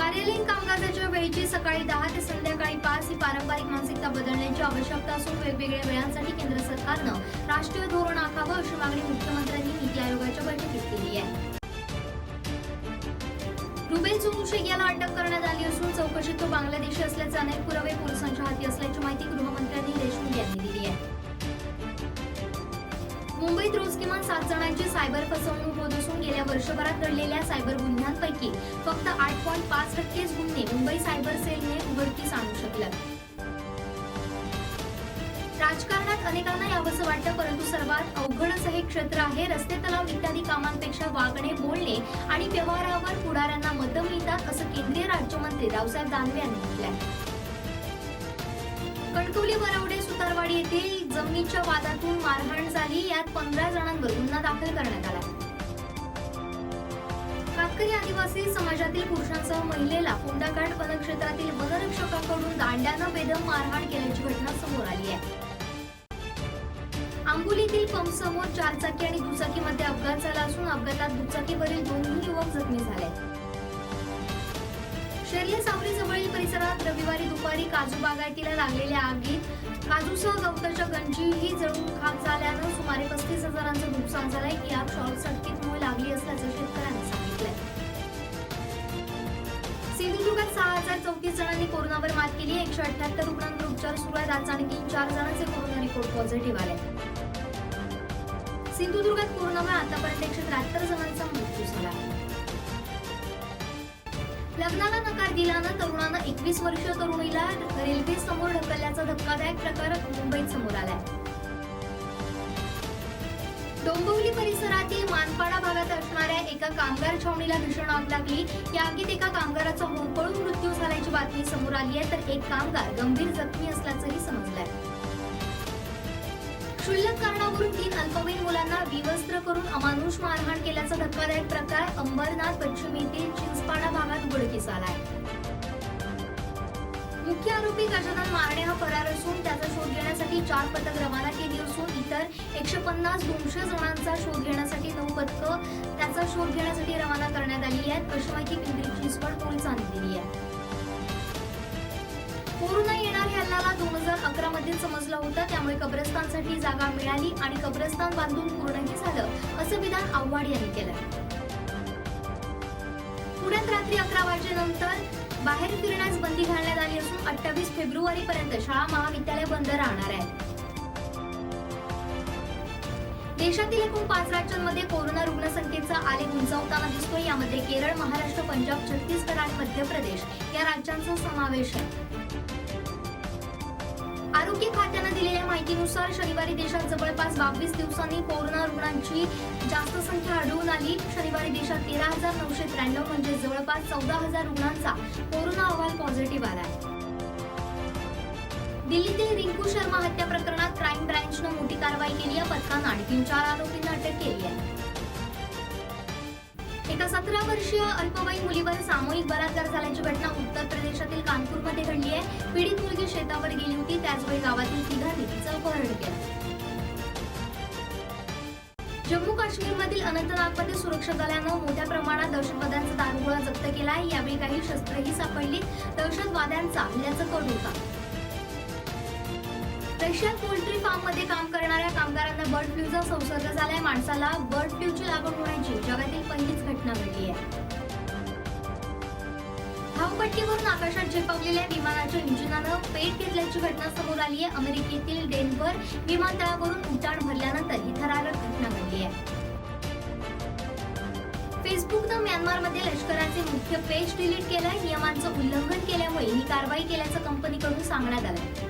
कार्यालयीन कामकाजाच्या वेळेची सकाळी दहा ते संध्याकाळी पाच ही पारंपरिक मानसिकता बदलण्याची आवश्यकता असून वेगवेगळ्या वेळांसाठी केंद्र सरकारनं राष्ट्रीय धोरण आखावं अशी मागणी मुख्यमंत्र्यांनी नीती आयोगाच्या बैठकीत केली आहे. रुबेल चुमुशेक याला अटक करण्यात आली असून चौकशीत तो बांगलादेशी असल्याचे अनेक पुरावे पोलिसांच्या हाती असल्याची माहिती गृहमंत्र्यांनी देशमुख यांनी दिली आहे. मुंबईत रोज किमान सात जणांची सायबर फसवणूक होत असून गेल्या वर्षभरात घडलेल्या सायबर गुन्ह्यांपैकी फक्त आठ पॉईंट पाच टक्केच गुन्हे मुंबई सायबर सेलने उघडकीस आणू शकलं राजकारणात अनेकांना यावंसं वाटतं परंतु सर्वात अवघडच हे क्षेत्र आहे. रस्ते तलाव इत्यादी कामांपेक्षा वागणे बोलणे आणि व्यवहारावर पुढाऱ्यांना मतं मिळतात असं केंद्रीय राज्यमंत्री रावसाहेब दानवे यांनी म्हटलंय. कणकवली वरवडे सुतारवाडी येथील जमिनीच्या वादातून मारहाण झाली. यात पंधरा जणांवर गुन्हा दाखल करण्यात आला. कातकरी आदिवासी समाजातील पुरुषांसह महिलेला फोंडाघाट वनक्षेत्रातील वनरक्षकाकडून दांड्यानं बेदम मारहाण केल्याची घटना समोर आली आहे. आंबोलीतील पंप समोर चारचाकी आणि दुचाकीमध्ये अपघात झाला असून अपघातात दुचाकीवरील दोन्ही युवक जखमी झाले. शर्य सावली जवळील रविवारी दुपारी काजू बागायतीला लागलेल्या आगीत काजूसह गवताच्या गंजीही जळून खाक झाल्यानं सुमारे पस्तीस हजारांचं नुकसान झालंय. ही आग शॉर्ट सर्किटमुळे लागली असल्याचं शेतकऱ्यांनी सांगितलंय. सिंधुदुर्गात सहा हजार चौतीस जणांनी कोरोनावर मात केली एकशे अठ्याहत्तर रुग्णांवर उपचार सुरू आहेत. आज आणखी चार जणांचे कोरोना रिपोर्ट पॉझिटिव्ह आले. सिंधुदुर्गात कोरोनामुळे आतापर्यंत एकशे त्र्याहत्तर जणांचा मृत्यू झाला. लग्नाला नकार दिल्यानं तरुणानं एकवीस वर्षीय तरुणीला रेल्वे समोर ढकलल्याचा धक्कादायक प्रकार मुंबईत समोर आलाय. डोंबिवली परिसरातील मानपाडा भागात असणाऱ्या एका कामगार छावणीला भीषण आग लागली. या आगीत एका कामगाराचा होरपळून मृत्यू झाल्याची बातमी समोर आली आहे. तर एक कामगार गंभीर जखमी असल्याचंही समजलंय. क्षुल्लक कारणावरून तीन अल्पवयीन मुलांना विवस्त्र करून अमानुष मारहाण केल्याचा धक्कादायक प्रकार अंबरनाथ पश्चिमेतील चिंचपाडा भागात उघडकीस आलाय. मुख्य आरोपी गजानन मारणे हा फरार असून त्याचा शोध घेण्यासाठी चार पथक रवाना केली असून इतर एकशे पन्नास दोनशे जणांचा शोध घेण्यासाठी नऊ पथकं त्याचा शोध घेण्यासाठी रवाना करण्यात आली आहेत. अशी माहिती पिंपरी चिंचवड पोलिसांनी दिली आहे. कोरोना येणार हे हल्ल्याला दोन हजार अकरा मध्ये समजलं होतं. त्यामुळे कब्रस्तानसाठी जागा मिळाली आणि कब्रस्तान बांधून पूर्णही झालं असं विधान आव्हाड यांनी केलं. पुण्यात रात्री अकरा वाजेनंतर बाहेर फिरण्यास बंदी घालण्यात आली असून अठ्ठावीस फेब्रुवारी पर्यंत शाळा महाविद्यालय बंद राहणार आहे देशातील एकूण पाच राज्यांमध्ये कोरोना रुग्णसंख्येचा आलेख उंचावताना दिसतोय. यामध्ये केरळ महाराष्ट्र पंजाब छत्तीसगड आणि मध्य प्रदेश या राज्यांचा समावेश आहे. आरोग्य खात्यानं दिलेल्या माहितीनुसार शनिवारी देशात जवळपास बावीस दिवसांनी कोरोना रुग्णांची जास्त संख्या आढळून आली. शनिवारी देशात तेरा हजार नऊशे त्र्याण्णव म्हणजे जवळपास चौदा हजार रुग्णांचा कोरोना अहवाल पॉझिटिव्ह आलाय दिल्लीतील रिंकू शर्मा हत्या प्रकरणात क्राईम ब्रँचनं मोठी कारवाई केली या पथकानं आणखी चार आरोपींना अटक केली आहे. एका सतरा वर्षीय अल्पवयीन मुलीवर सामूहिक बलात्कार झाल्याची घटना उत्तर प्रदेशातील कानपूरमध्ये घडली आहे. पीडित मुलगी शेतावर गेली होती त्याचवेळी गावातील तिघांनी तिचं अपहरण केलं. जम्मू काश्मीरमधील अनंतनागमध्ये सुरक्षा दलानं मोठ्या प्रमाणात दहशतवाद्यांचा दारुगोळा जप्त केला आहे. यावेळी काही शस्त्रही सापडली. दहशतवाद्यांचा हल्ल्याचं कट होता. रशियात पोल्ट्री फार्ममध्ये काम करणाऱ्या कामगारांना बर्ड फ्लूचा संसर्ग झालाय. माणसाला बर्ड फ्लूची लागण होण्याची जगातील पहिलीच घटना घडली आहे. धावपट्टीवरून आकाशात झेपावलेल्या विमानाच्या इंजिनानं पेट घेतल्याची घटना समोर आली आहे. अमेरिकेतील डेनवर विमानतळावरून उड्डाण भरल्यानंतर ही थरारक घटना घडली आहे. फेसबुकनं म्यानमारमध्ये लष्कराचे मुख्य पेज डिलीट केलंय. नियमांचं उल्लंघन केल्यामुळे ही कारवाई केल्याचं कंपनीकडून सांगण्यात आलंय.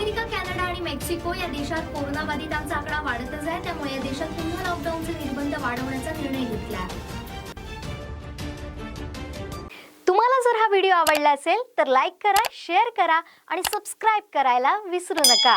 अमेरिका कॅनडा आणि मेक्सिको या देशात कोरोनाबाधितांचा आकडा वाढतच आहे. त्यामुळे या देशात पुन्हा लॉकडाऊनचे निर्बंध वाढवण्याचा निर्णय घेतला आहे तुम्हाला जर हा व्हिडिओ आवडला असेल तर लाईक करा शेअर करा आणि सबस्क्राईब करायला विसरू नका.